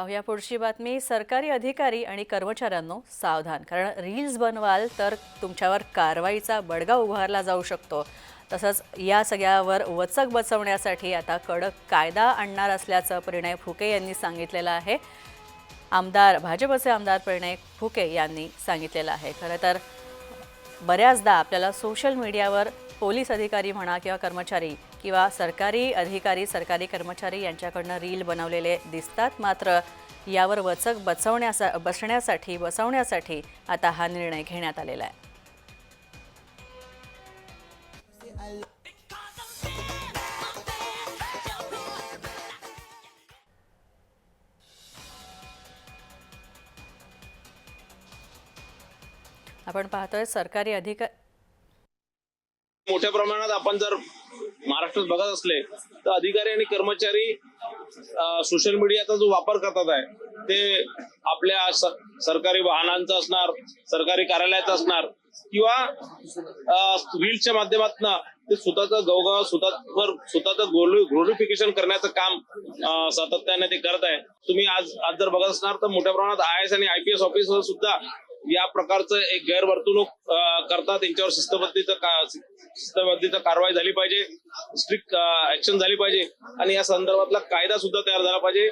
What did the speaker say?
पाहूया पुढची बातमी. सरकारी अधिकारी आणि कर्मचाऱ्यांनो सावधान कारण रील्स बनवाल तर तुमच्यावर कारवाईचा बडगा उभारला जाऊ शकतो. तसंच या सगळ्यावर वचक बसवण्यासाठी आता कडक कायदा आणणार असल्याचं परिणय फुके यांनी सांगितलेलं आहे. आमदार भाजपचे आमदार परिणय फुके यांनी सांगितलेलं आहे. खरं तर बऱ्याचदा आपल्याला सोशल मीडियावर पोलीस अधिकारी म्हणा किंवा कर्मचारी किंवा सरकारी अधिकारी सरकारी कर्मचारी यांच्याकडनं रील बनवलेले दिसतात. मात्र यावर वचक बसवण्यासा बसण्यासाठी बसवण्यासाठी आता हा निर्णय घेण्यात आलेला आहे. आपण पाहतोय सरकारी अधिकारी मोठ्या प्रमाणात आपण जर महाराष्ट्रात बघत असले तर अधिकारी आणि कर्मचारी सोशल मीडियाचा जो वापर करतात आहे ते आपल्या सरकारी वाहनांचा असणार सरकारी कार्यालयाचा असणार किंवा रील्सच्या माध्यमातून ते स्वतःचा गवगाव स्वतःवर स्वतःचं ग्लोरिफिकेशन करण्याचं काम सातत्याने ते करत आहे. तुम्ही आज आज जर बघत असणार तर मोठ्या प्रमाणात आय एस आणि आय पी एस ऑफिसर सुद्धा या प्रकारचं एक गैरवर्तणूक करतात त्यांच्यावर शिस्तबद्धीचं का शिस्तबद्धीचं कारवाई झाली पाहिजे स्ट्रिक्ट ऍक्शन झाली पाहिजे. आणि या संदर्भातला कायदा सुद्धा तयार झाला पाहिजे.